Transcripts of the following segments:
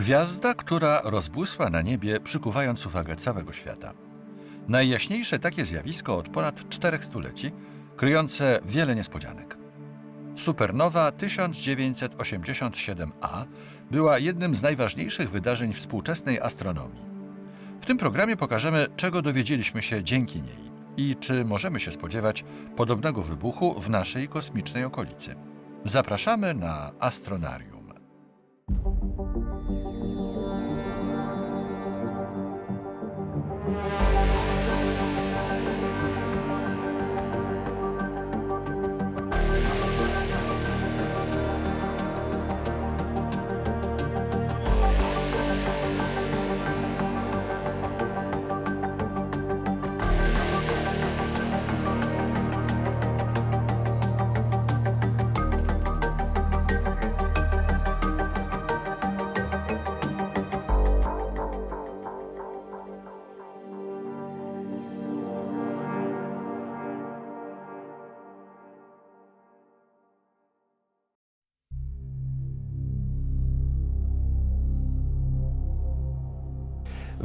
Gwiazda, która rozbłysła na niebie, przykuwając uwagę całego świata. Najjaśniejsze takie zjawisko od ponad czterech stuleci, kryjące wiele niespodzianek. Supernowa 1987A była jednym z najważniejszych wydarzeń współczesnej astronomii. W tym programie pokażemy, czego dowiedzieliśmy się dzięki niej i czy możemy się spodziewać podobnego wybuchu w naszej kosmicznej okolicy. Zapraszamy na Astronarium.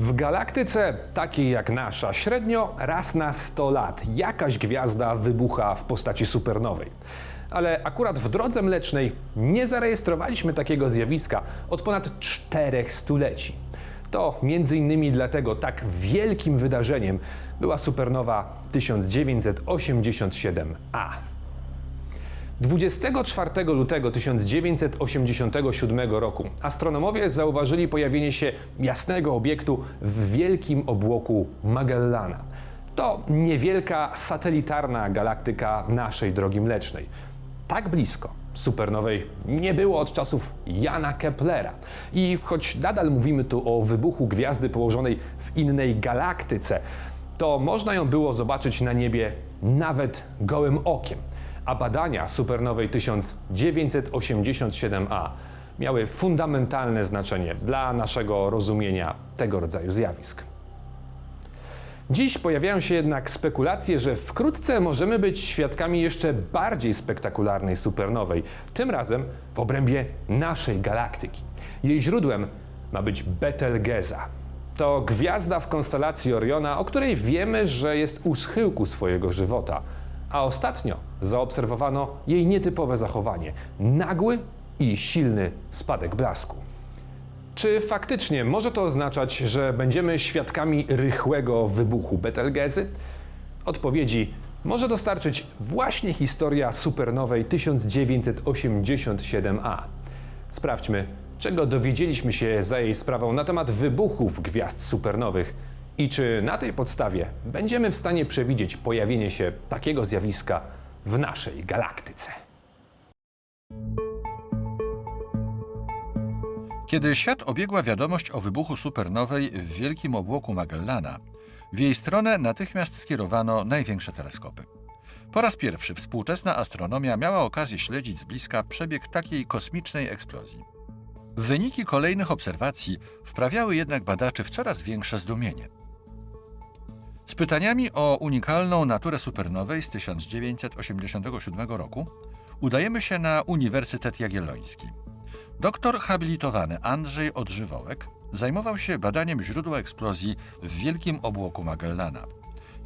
W galaktyce takiej jak nasza, średnio raz na 100 lat jakaś gwiazda wybucha w postaci supernowej. Ale akurat w drodze mlecznej nie zarejestrowaliśmy takiego zjawiska od ponad czterech stuleci. To między innymi dlatego tak wielkim wydarzeniem była supernowa 1987A. 24 lutego 1987 roku astronomowie zauważyli pojawienie się jasnego obiektu w wielkim obłoku Magellana. To niewielka satelitarna galaktyka naszej drogi mlecznej. Tak blisko supernowej nie było od czasów Jana Keplera. I choć nadal mówimy tu o wybuchu gwiazdy położonej w innej galaktyce, to można ją było zobaczyć na niebie nawet gołym okiem a badania supernowej 1987A miały fundamentalne znaczenie dla naszego rozumienia tego rodzaju zjawisk. Dziś pojawiają się jednak spekulacje, że wkrótce możemy być świadkami jeszcze bardziej spektakularnej supernowej, tym razem w obrębie naszej galaktyki. Jej źródłem ma być Betelgeza. To gwiazda w konstelacji Oriona, o której wiemy, że jest u schyłku swojego żywota, a ostatnio zaobserwowano jej nietypowe zachowanie nagły i silny spadek blasku. Czy faktycznie może to oznaczać, że będziemy świadkami rychłego wybuchu Betelgezy? Odpowiedzi może dostarczyć właśnie historia supernowej 1987A. Sprawdźmy, czego dowiedzieliśmy się za jej sprawą na temat wybuchów gwiazd supernowych i czy na tej podstawie będziemy w stanie przewidzieć pojawienie się takiego zjawiska w naszej galaktyce. Kiedy świat obiegła wiadomość o wybuchu supernowej w wielkim obłoku Magellana, w jej stronę natychmiast skierowano największe teleskopy. Po raz pierwszy współczesna astronomia miała okazję śledzić z bliska przebieg takiej kosmicznej eksplozji. Wyniki kolejnych obserwacji wprawiały jednak badaczy w coraz większe zdumienie. Z pytaniami o unikalną naturę supernowej z 1987 roku udajemy się na Uniwersytet Jagielloński. Doktor habilitowany Andrzej Odżywołek zajmował się badaniem źródła eksplozji w wielkim obłoku Magellana.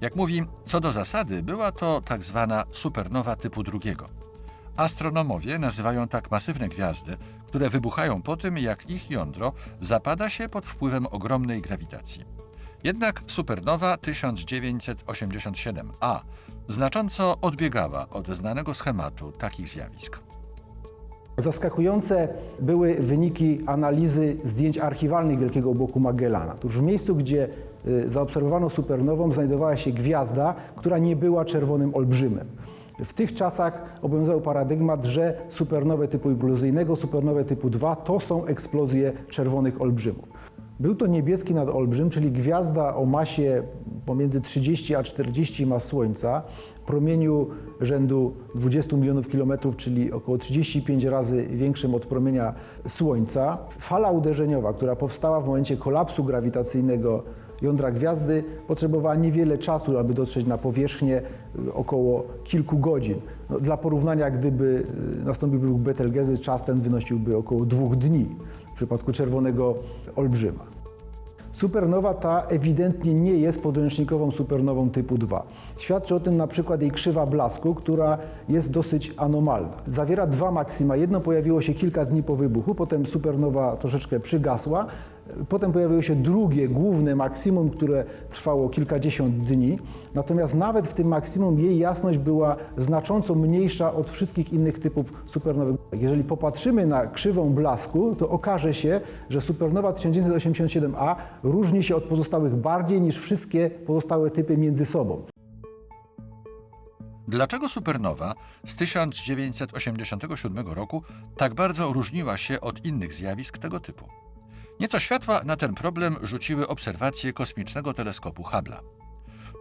Jak mówi, co do zasady była to tak zwana supernowa typu drugiego. Astronomowie nazywają tak masywne gwiazdy, które wybuchają po tym, jak ich jądro zapada się pod wpływem ogromnej grawitacji. Jednak supernowa 1987A znacząco odbiegała od znanego schematu takich zjawisk. Zaskakujące były wyniki analizy zdjęć archiwalnych Wielkiego Obłoku Magellana. Otóż w miejscu, gdzie y, zaobserwowano supernową, znajdowała się gwiazda, która nie była czerwonym olbrzymem. W tych czasach obowiązywał paradygmat, że supernowe typu impulsyjnego, supernowe typu 2 to są eksplozje czerwonych olbrzymów. Był to niebieski nadolbrzym, czyli gwiazda o masie pomiędzy 30 a 40 mas Słońca, promieniu rzędu 20 milionów kilometrów, czyli około 35 razy większym od promienia Słońca. Fala uderzeniowa, która powstała w momencie kolapsu grawitacyjnego jądra gwiazdy potrzebowała niewiele czasu, aby dotrzeć na powierzchnię, y, około kilku godzin. No, dla porównania, gdyby y, nastąpił wybuch Betelgezy, czas ten wynosiłby około dwóch dni przypadku czerwonego olbrzyma. Supernowa ta ewidentnie nie jest podręcznikową supernową typu 2. Świadczy o tym na przykład jej krzywa blasku, która jest dosyć anomalna. Zawiera dwa maksima. Jedno pojawiło się kilka dni po wybuchu, potem supernowa troszeczkę przygasła. Potem pojawiło się drugie, główne maksimum, które trwało kilkadziesiąt dni. Natomiast nawet w tym maksimum jej jasność była znacząco mniejsza od wszystkich innych typów supernowych. Jeżeli popatrzymy na krzywą blasku, to okaże się, że supernowa 1987A różni się od pozostałych bardziej niż wszystkie pozostałe typy między sobą. Dlaczego supernowa z 1987 roku tak bardzo różniła się od innych zjawisk tego typu? Nieco światła na ten problem rzuciły obserwacje kosmicznego teleskopu Hubble'a.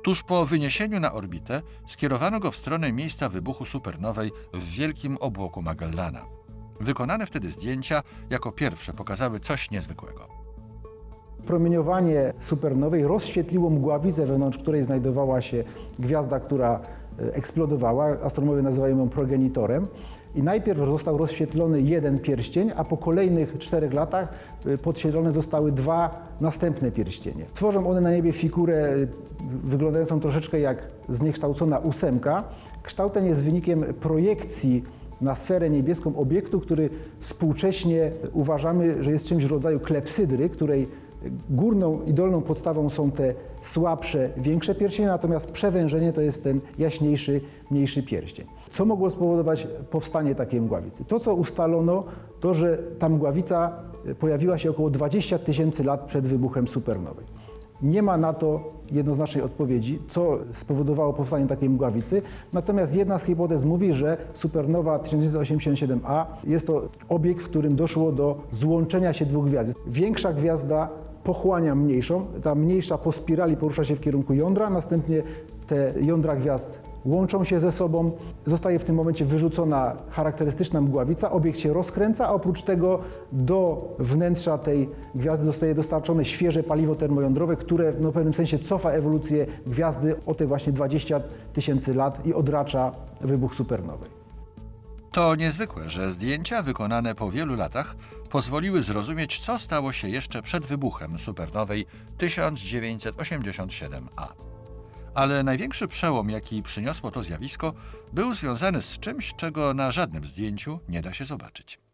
Tuż po wyniesieniu na orbitę skierowano go w stronę miejsca wybuchu supernowej w Wielkim Obłoku Magellana. Wykonane wtedy zdjęcia jako pierwsze pokazały coś niezwykłego. Promieniowanie supernowej rozświetliło mgławicę, wewnątrz której znajdowała się gwiazda, która e, eksplodowała. Astronomowie nazywają ją progenitorem. I najpierw został rozświetlony jeden pierścień, a po kolejnych czterech latach e, podświetlone zostały dwa następne pierścienie. Tworzą one na niebie figurę e, wyglądającą troszeczkę jak zniekształcona ósemka. Kształt ten jest wynikiem projekcji na sferę niebieską obiektu, który współcześnie uważamy, że jest czymś w rodzaju klepsydry, której górną i dolną podstawą są te słabsze, większe pierścienie, natomiast przewężenie to jest ten jaśniejszy, mniejszy pierścień. Co mogło spowodować powstanie takiej mgławicy? To, co ustalono, to, że ta mgławica pojawiła się około 20 tysięcy lat przed wybuchem supernowej. Nie ma na to jednoznacznej odpowiedzi, co spowodowało powstanie takiej mgławicy. Natomiast jedna z hipotez mówi, że supernowa 1987A jest to obiekt, w którym doszło do złączenia się dwóch gwiazd. Większa gwiazda pochłania mniejszą, ta mniejsza po spirali porusza się w kierunku jądra, następnie te jądra gwiazd łączą się ze sobą, zostaje w tym momencie wyrzucona charakterystyczna mgławica, obiekt się rozkręca, a oprócz tego do wnętrza tej gwiazdy zostaje dostarczone świeże paliwo termojądrowe, które no, w pewnym sensie cofa ewolucję gwiazdy o te właśnie 20 tysięcy lat i odracza wybuch supernowej. To niezwykłe, że zdjęcia wykonane po wielu latach pozwoliły zrozumieć, co stało się jeszcze przed wybuchem supernowej 1987A. Ale największy przełom, jaki przyniosło to zjawisko, był związany z czymś, czego na żadnym zdjęciu nie da się zobaczyć.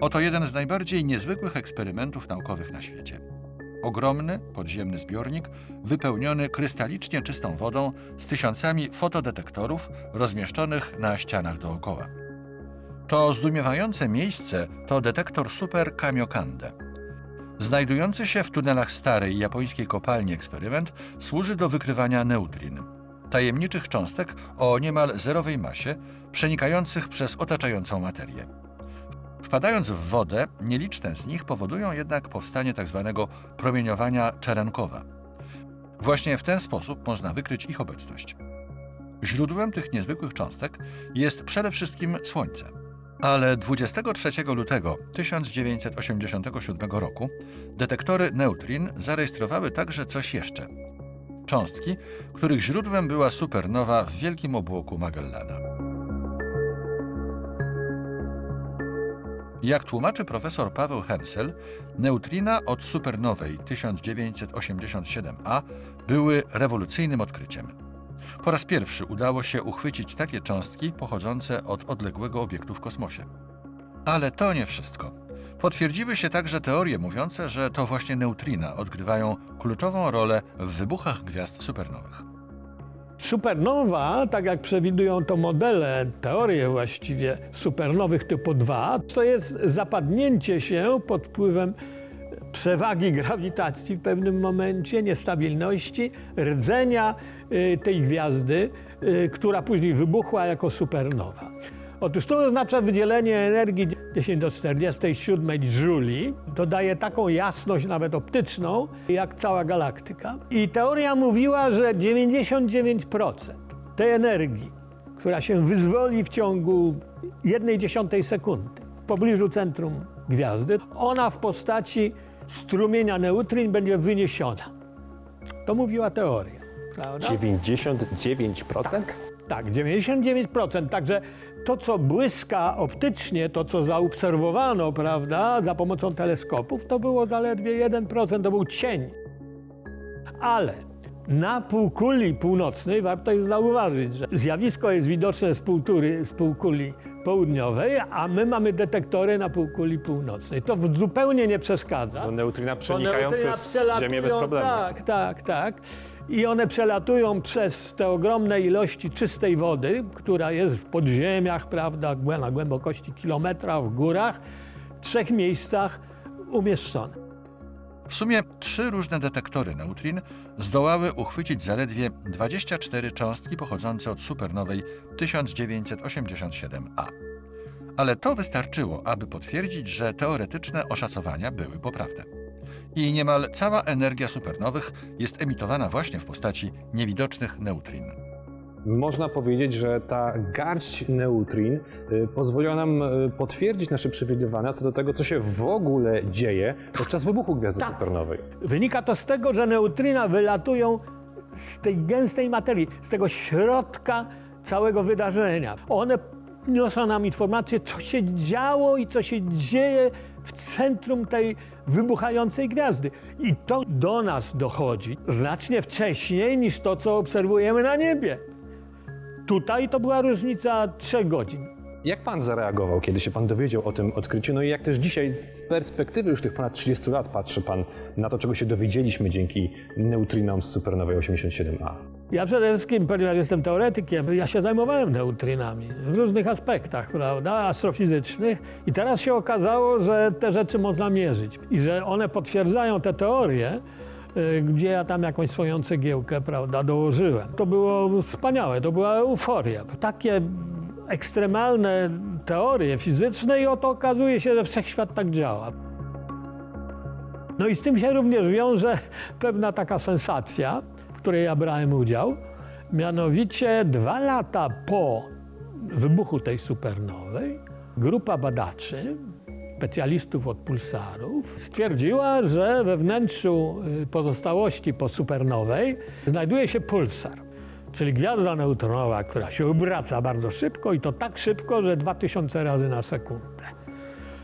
Oto jeden z najbardziej niezwykłych eksperymentów naukowych na świecie. Ogromny, podziemny zbiornik, wypełniony krystalicznie czystą wodą z tysiącami fotodetektorów rozmieszczonych na ścianach dookoła. To zdumiewające miejsce to detektor Super Kamiokande. Znajdujący się w tunelach starej japońskiej kopalni eksperyment służy do wykrywania neutrin, tajemniczych cząstek o niemal zerowej masie, przenikających przez otaczającą materię. Wpadając w wodę, nieliczne z nich powodują jednak powstanie tzw. promieniowania Czerenkowa. Właśnie w ten sposób można wykryć ich obecność. Źródłem tych niezwykłych cząstek jest przede wszystkim Słońce. Ale 23 lutego 1987 roku detektory neutrin zarejestrowały także coś jeszcze. Cząstki, których źródłem była supernowa w Wielkim Obłoku Magellana. Jak tłumaczy profesor Paweł Hensel, neutrina od supernowej 1987A były rewolucyjnym odkryciem. Po raz pierwszy udało się uchwycić takie cząstki pochodzące od odległego obiektu w kosmosie. Ale to nie wszystko. Potwierdziły się także teorie mówiące, że to właśnie neutrina odgrywają kluczową rolę w wybuchach gwiazd supernowych. Supernowa, tak jak przewidują to modele, teorie właściwie supernowych typu 2, to jest zapadnięcie się pod wpływem przewagi grawitacji w pewnym momencie, niestabilności, rdzenia y, tej gwiazdy, y, która później wybuchła jako supernowa. Otóż to oznacza wydzielenie energii 10 do 47 jouli. To daje taką jasność nawet optyczną, jak cała galaktyka. I teoria mówiła, że 99% tej energii, która się wyzwoli w ciągu 1,1 sekundy w pobliżu centrum gwiazdy, ona w postaci strumienia neutryn będzie wyniesiona. To mówiła teoria. Prawda? 99%? Tak, 99%. Także to, co błyska optycznie, to, co zaobserwowano, prawda, za pomocą teleskopów, to było zaledwie 1%, to był cień. Ale na półkuli północnej warto jest zauważyć, że zjawisko jest widoczne z, półtury, z półkuli południowej, a my mamy detektory na półkuli północnej. To zupełnie nie przeszkadza. To neutrina przenikają neutrina przez Ziemię bez problemu. Tak, tak, tak. I one przelatują przez te ogromne ilości czystej wody, która jest w podziemiach, prawda, na głębokości kilometra, w górach, w trzech miejscach umieszczone. W sumie trzy różne detektory neutrin zdołały uchwycić zaledwie 24 cząstki pochodzące od supernowej 1987A. Ale to wystarczyło, aby potwierdzić, że teoretyczne oszacowania były poprawne. I niemal cała energia supernowych jest emitowana właśnie w postaci niewidocznych neutrin. Można powiedzieć, że ta garść neutrin y, pozwoliła nam y, potwierdzić nasze przewidywania co do tego, co się w ogóle dzieje podczas wybuchu gwiazdy Tak. supernowej. Wynika to z tego, że neutryna wylatują z tej gęstej materii, z tego środka całego wydarzenia. One niosą nam informację, co się działo i co się dzieje w centrum tej wybuchającej gwiazdy. I to do nas dochodzi znacznie wcześniej niż to, co obserwujemy na niebie. Tutaj to była różnica trzech godzin. Jak pan zareagował, kiedy się pan dowiedział o tym odkryciu? No i jak też dzisiaj z perspektywy już tych ponad 30 lat patrzy pan na to, czego się dowiedzieliśmy dzięki neutrinom z supernowej 87A? Ja przede wszystkim, ponieważ jestem teoretykiem, ja się zajmowałem neutrynami w różnych aspektach, prawda, astrofizycznych i teraz się okazało, że te rzeczy można mierzyć i że one potwierdzają te teorie, y, gdzie ja tam jakąś swoją cegiełkę, prawda, dołożyłem. To było wspaniałe, to była euforia. Takie ekstremalne teorie fizyczne i oto okazuje się, że wszechświat tak działa. No i z tym się również wiąże pewna taka sensacja, której ja brałem udział. Mianowicie dwa lata po wybuchu tej supernowej grupa badaczy, specjalistów od pulsarów, stwierdziła, że we wnętrzu y, pozostałości po supernowej znajduje się pulsar, czyli gwiazda neutronowa, która się obraca bardzo szybko i to tak szybko, że 2000 razy na sekundę.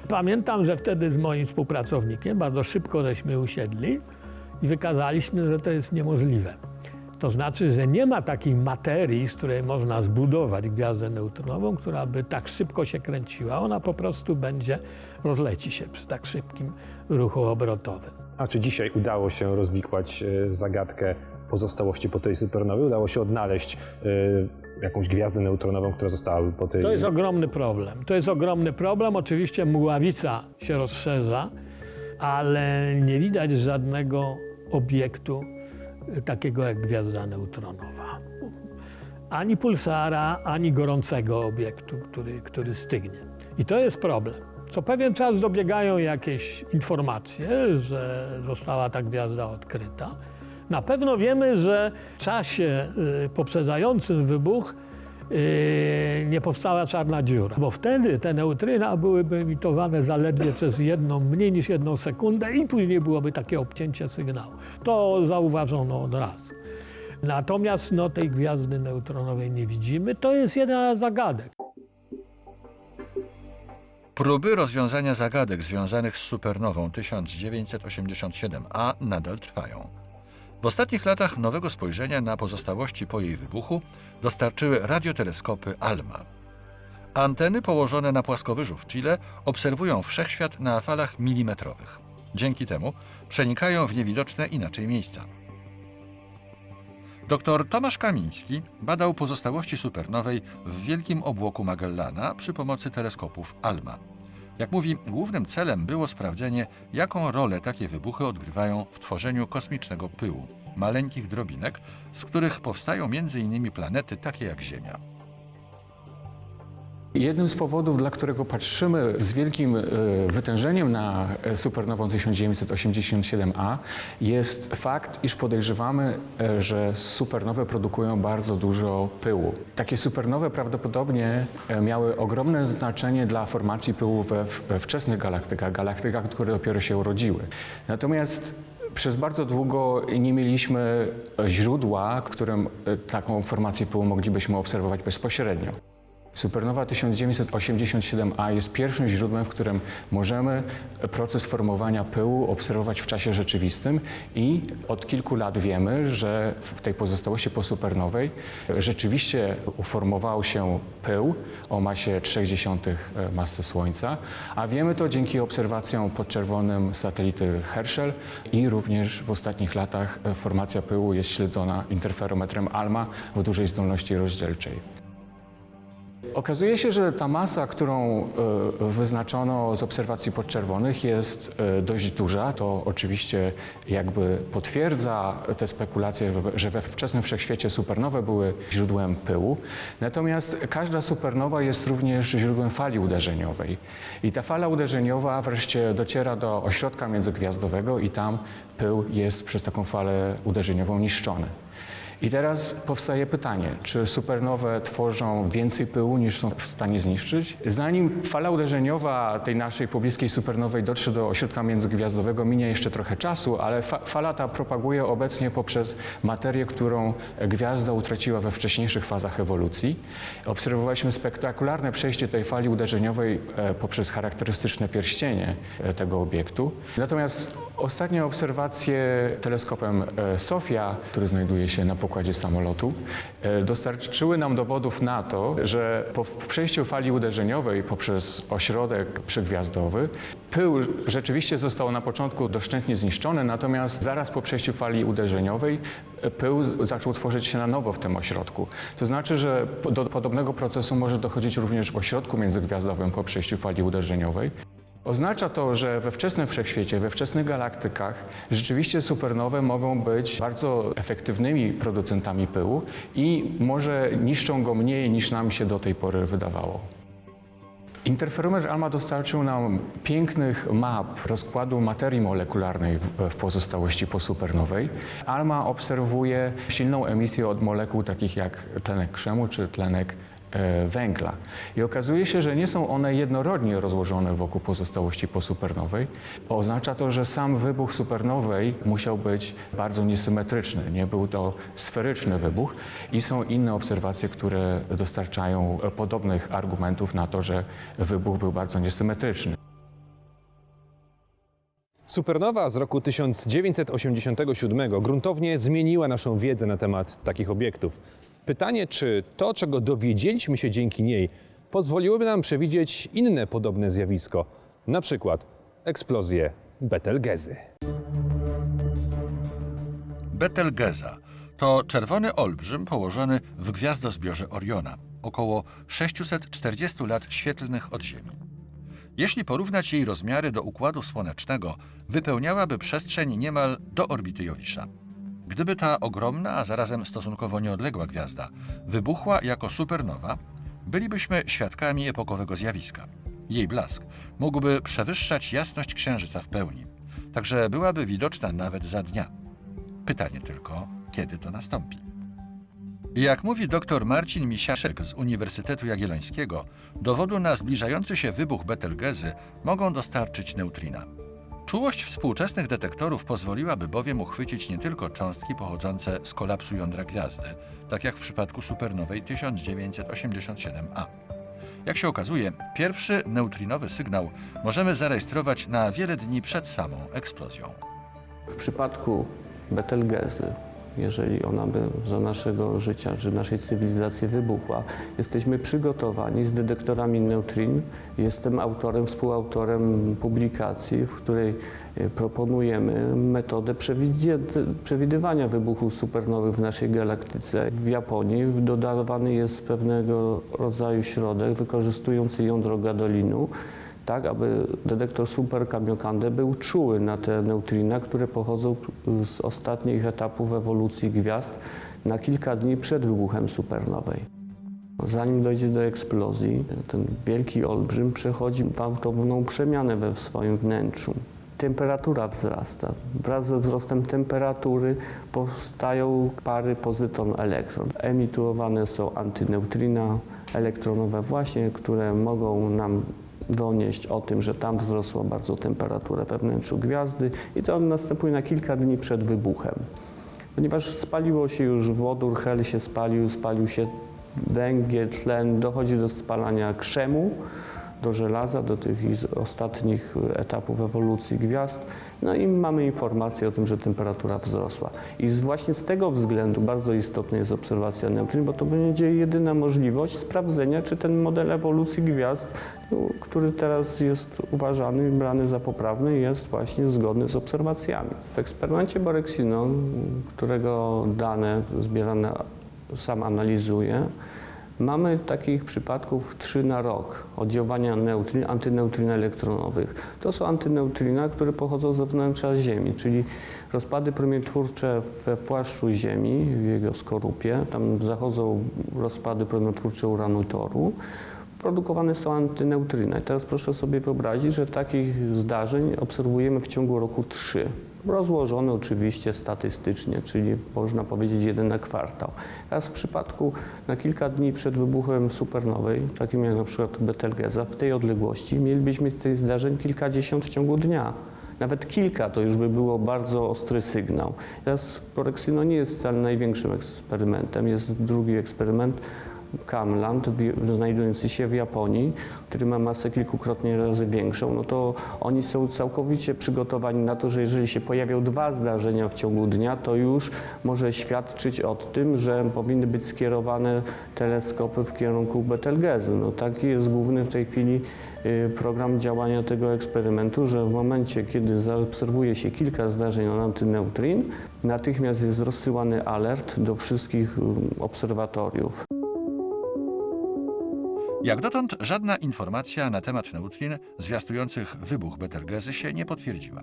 Pamiętam, że wtedy z moim współpracownikiem bardzo szybko żeśmy usiedli i wykazaliśmy, że to jest niemożliwe. To znaczy, że nie ma takiej materii, z której można zbudować gwiazdę neutronową, która by tak szybko się kręciła. Ona po prostu będzie, rozleci się przy tak szybkim ruchu obrotowym. A czy dzisiaj udało się rozwikłać y, zagadkę pozostałości po tej supernowej? Udało się odnaleźć y, jakąś gwiazdę neutronową, która została po tej... To jest ogromny problem. To jest ogromny problem. Oczywiście mgławica się rozszerza, ale nie widać żadnego obiektu y, takiego jak gwiazda neutronowa. Ani pulsara, ani gorącego obiektu, który, który stygnie. I to jest problem. Co pewien czas dobiegają jakieś informacje, że została ta gwiazda odkryta. Na pewno wiemy, że w czasie y, poprzedzającym wybuch nie powstała czarna dziura, bo wtedy te neutryna byłyby emitowane zaledwie przez jedną, mniej niż jedną sekundę i później byłoby takie obcięcie sygnału. To zauważono od razu. Natomiast no, tej gwiazdy neutronowej nie widzimy. To jest jedna z zagadek. Próby rozwiązania zagadek związanych z supernową 1987A nadal trwają. W ostatnich latach nowego spojrzenia na pozostałości po jej wybuchu dostarczyły radioteleskopy ALMA. Anteny położone na płaskowyżu w Chile obserwują wszechświat na falach milimetrowych. Dzięki temu przenikają w niewidoczne inaczej miejsca. Dr Tomasz Kamiński badał pozostałości supernowej w Wielkim Obłoku Magellana przy pomocy teleskopów ALMA. Jak mówi, głównym celem było sprawdzenie, jaką rolę takie wybuchy odgrywają w tworzeniu kosmicznego pyłu, maleńkich drobinek, z których powstają m.in. planety takie jak Ziemia. Jednym z powodów, dla którego patrzymy z wielkim e, wytężeniem na e, supernową 1987A jest fakt, iż podejrzewamy, e, że supernowe produkują bardzo dużo pyłu. Takie supernowe prawdopodobnie miały ogromne znaczenie dla formacji pyłu we wczesnych galaktykach, galaktykach, które dopiero się urodziły. Natomiast przez bardzo długo nie mieliśmy źródła, którym taką formację pyłu moglibyśmy obserwować bezpośrednio. Supernowa 1987A jest pierwszym źródłem, w którym możemy proces formowania pyłu obserwować w czasie rzeczywistym i od kilku lat wiemy, że w tej pozostałości posupernowej rzeczywiście uformował się pył o masie 0,3 masy Słońca, a wiemy to dzięki obserwacjom podczerwonym satelity Herschel i również w ostatnich latach formacja pyłu jest śledzona interferometrem ALMA w dużej zdolności rozdzielczej. Okazuje się, że ta masa, którą e, wyznaczono z obserwacji podczerwonych jest e, dość duża. To oczywiście jakby potwierdza te spekulacje, że we wczesnym wszechświecie supernowe były źródłem pyłu. Natomiast każda supernowa jest również źródłem fali uderzeniowej. I ta fala uderzeniowa wreszcie dociera do ośrodka międzygwiazdowego i tam pył jest przez taką falę uderzeniową niszczony. I teraz powstaje pytanie, czy supernowe tworzą więcej pyłu niż są w stanie zniszczyć? Zanim fala uderzeniowa tej naszej pobliskiej supernowej dotrze do ośrodka międzygwiazdowego, minie jeszcze trochę czasu, ale fa fala ta propaguje obecnie poprzez materię, którą gwiazda utraciła we wcześniejszych fazach ewolucji. Obserwowaliśmy spektakularne przejście tej fali uderzeniowej e, poprzez charakterystyczne pierścienie e, tego obiektu. Natomiast ostatnie obserwacje teleskopem e, SOFIA, który znajduje się na pokładzie samolotu, e, dostarczyły nam dowodów na to, że po przejściu fali uderzeniowej poprzez ośrodek przygwiazdowy pył rzeczywiście został na początku doszczętnie zniszczony, natomiast zaraz po przejściu fali uderzeniowej e, pył zaczął tworzyć się na nowo w tym ośrodku. To znaczy, że do podobnego procesu może dochodzić również w ośrodku międzygwiazdowym po przejściu fali uderzeniowej. Oznacza to, że we wczesnym wszechświecie, we wczesnych galaktykach rzeczywiście supernowe mogą być bardzo efektywnymi producentami pyłu i może niszczą go mniej niż nam się do tej pory wydawało. Interferometr ALMA dostarczył nam pięknych map rozkładu materii molekularnej w, pozostałości posupernowej. ALMA obserwuje silną emisję od molekuł takich jak tlenek krzemu czy tlenek węgla. I okazuje się, że nie są one jednorodnie rozłożone wokół pozostałości posupernowej. Oznacza to, że sam wybuch supernowej musiał być bardzo niesymetryczny. Nie był to sferyczny wybuch i są inne obserwacje, które dostarczają e, podobnych argumentów na to, że wybuch był bardzo niesymetryczny. Supernowa z roku 1987 gruntownie zmieniła naszą wiedzę na temat takich obiektów. Pytanie, czy to, czego dowiedzieliśmy się dzięki niej, pozwoliłoby nam przewidzieć inne podobne zjawisko, na przykład eksplozję Betelgezy. Betelgeza to czerwony olbrzym położony w gwiazdozbiorze Oriona, około 640 lat świetlnych od Ziemi. Jeśli porównać jej rozmiary do Układu Słonecznego, wypełniałaby przestrzeń niemal do orbity Jowisza. Gdyby ta ogromna, a zarazem stosunkowo nieodległa gwiazda wybuchła jako supernowa, bylibyśmy świadkami epokowego zjawiska. Jej blask mógłby przewyższać jasność Księżyca w pełni, także byłaby widoczna nawet za dnia. Pytanie tylko, kiedy to nastąpi. Jak mówi dr Marcin Misiaszek z Uniwersytetu Jagiellońskiego, dowodu na zbliżający się wybuch Betelgezy mogą dostarczyć neutrina. Czułość współczesnych detektorów pozwoliłaby bowiem uchwycić nie tylko cząstki pochodzące z kolapsu jądra gwiazdy, tak jak w przypadku supernowej 1987A. Jak się okazuje, pierwszy neutrinowy sygnał możemy zarejestrować na wiele dni przed samą eksplozją. W przypadku Betelgezy, jeżeli ona by za naszego życia czy naszej cywilizacji wybuchła, jesteśmy przygotowani z detektorami neutrin. Jestem autorem, współautorem publikacji, w której e, proponujemy metodę przewidywania wybuchów supernowych w naszej galaktyce. W Japonii dodawany jest pewnego rodzaju środek wykorzystujący jądro gadolinu, tak aby detektor Super Kamiokande był czuły na te neutrina, które pochodzą z ostatnich etapów ewolucji gwiazd na kilka dni przed wybuchem supernowej. Zanim dojdzie do eksplozji, ten wielki olbrzym przechodzi gwałtowną przemianę we swoim wnętrzu. Temperatura wzrasta. Wraz ze wzrostem temperatury powstają pary pozyton-elektron. Emitowane są antyneutrina elektronowe właśnie, które mogą nam donieść o tym, że tam wzrosła bardzo temperatura we wnętrzu gwiazdy i to następuje na kilka dni przed wybuchem. Ponieważ spaliło się już wodór, hel się spalił, spalił się węgiel, tlen, dochodzi do spalania krzemu, do żelaza, do tych ostatnich etapów ewolucji gwiazd. No i mamy informację o tym, że temperatura wzrosła. I właśnie z tego względu bardzo istotna jest obserwacja neutryn, bo to będzie jedyna możliwość sprawdzenia, czy ten model ewolucji gwiazd, no, który teraz jest uważany brany za poprawny, jest właśnie zgodny z obserwacjami. W eksperymencie Borexinon, którego dane zbierane sam analizuję, Mamy takich przypadków 3 na rok oddziaływania neutryn, antyneutrin elektronowych. To są antyneutrina, które pochodzą ze wnętrza Ziemi, czyli rozpady promieniotwórcze we płaszczu Ziemi, w jego skorupie. Tam zachodzą rozpady promieniotwórcze uranu i toru. Produkowane są antyneutryny. Teraz proszę sobie wyobrazić, że takich zdarzeń obserwujemy w ciągu roku 3 rozłożone oczywiście statystycznie, czyli można powiedzieć jeden na kwartał. Teraz w przypadku na kilka dni przed wybuchem supernowej, takim jak na przykład Betelgeza, w tej odległości mielibyśmy z tych zdarzeń kilkadziesiąt w ciągu dnia. Nawet kilka to już by było bardzo ostry sygnał. Teraz Porexino nie jest wcale największym eksperymentem. Jest drugi eksperyment, Kamland, znajdujący się w Japonii, który ma masę kilkukrotnie razy większą, no to oni są całkowicie przygotowani na to, że jeżeli się pojawią dwa zdarzenia w ciągu dnia, to już może świadczyć o tym, że powinny być skierowane teleskopy w kierunku Betelgezy. No taki jest główny w tej chwili y, program działania tego eksperymentu, że w momencie, kiedy zaobserwuje się kilka zdarzeń na antyneutrin, natychmiast jest rozsyłany alert do wszystkich y, obserwatoriów. Jak dotąd żadna informacja na temat neutrin zwiastujących wybuch Betelgezy się nie potwierdziła.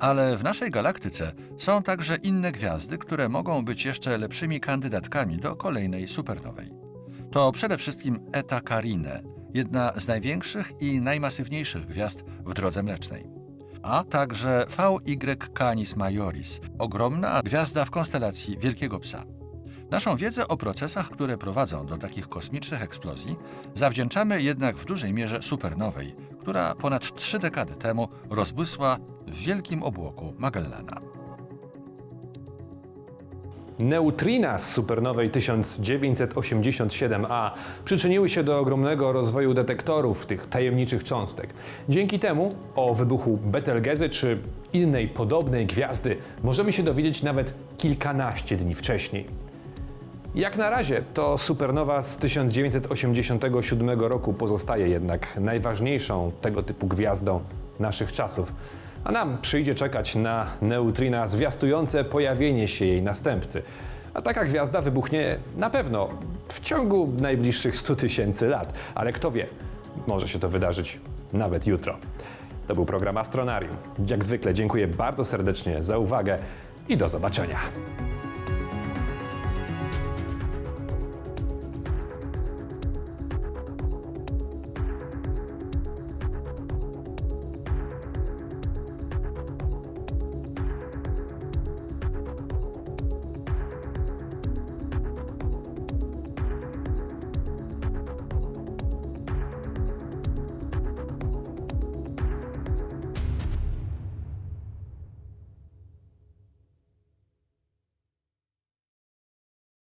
Ale w naszej galaktyce są także inne gwiazdy, które mogą być jeszcze lepszymi kandydatkami do kolejnej supernowej. To przede wszystkim Eta Carinae, jedna z największych i najmasywniejszych gwiazd w drodze mlecznej. A także VY Canis Majoris, ogromna gwiazda w konstelacji Wielkiego Psa. Naszą wiedzę o procesach, które prowadzą do takich kosmicznych eksplozji, zawdzięczamy jednak w dużej mierze supernowej, która ponad trzy dekady temu rozbłysła w wielkim obłoku Magellana. Neutrina z supernowej 1987A przyczyniły się do ogromnego rozwoju detektorów tych tajemniczych cząstek. Dzięki temu o wybuchu Betelgezy czy innej podobnej gwiazdy możemy się dowiedzieć nawet kilkanaście dni wcześniej. Jak na razie to supernowa z 1987 roku pozostaje jednak najważniejszą tego typu gwiazdą naszych czasów. A nam przyjdzie czekać na neutrina zwiastujące pojawienie się jej następcy. A taka gwiazda wybuchnie na pewno w ciągu najbliższych 100 tysięcy lat. Ale kto wie, może się to wydarzyć nawet jutro. To był program Astronarium. Jak zwykle dziękuję bardzo serdecznie za uwagę i do zobaczenia.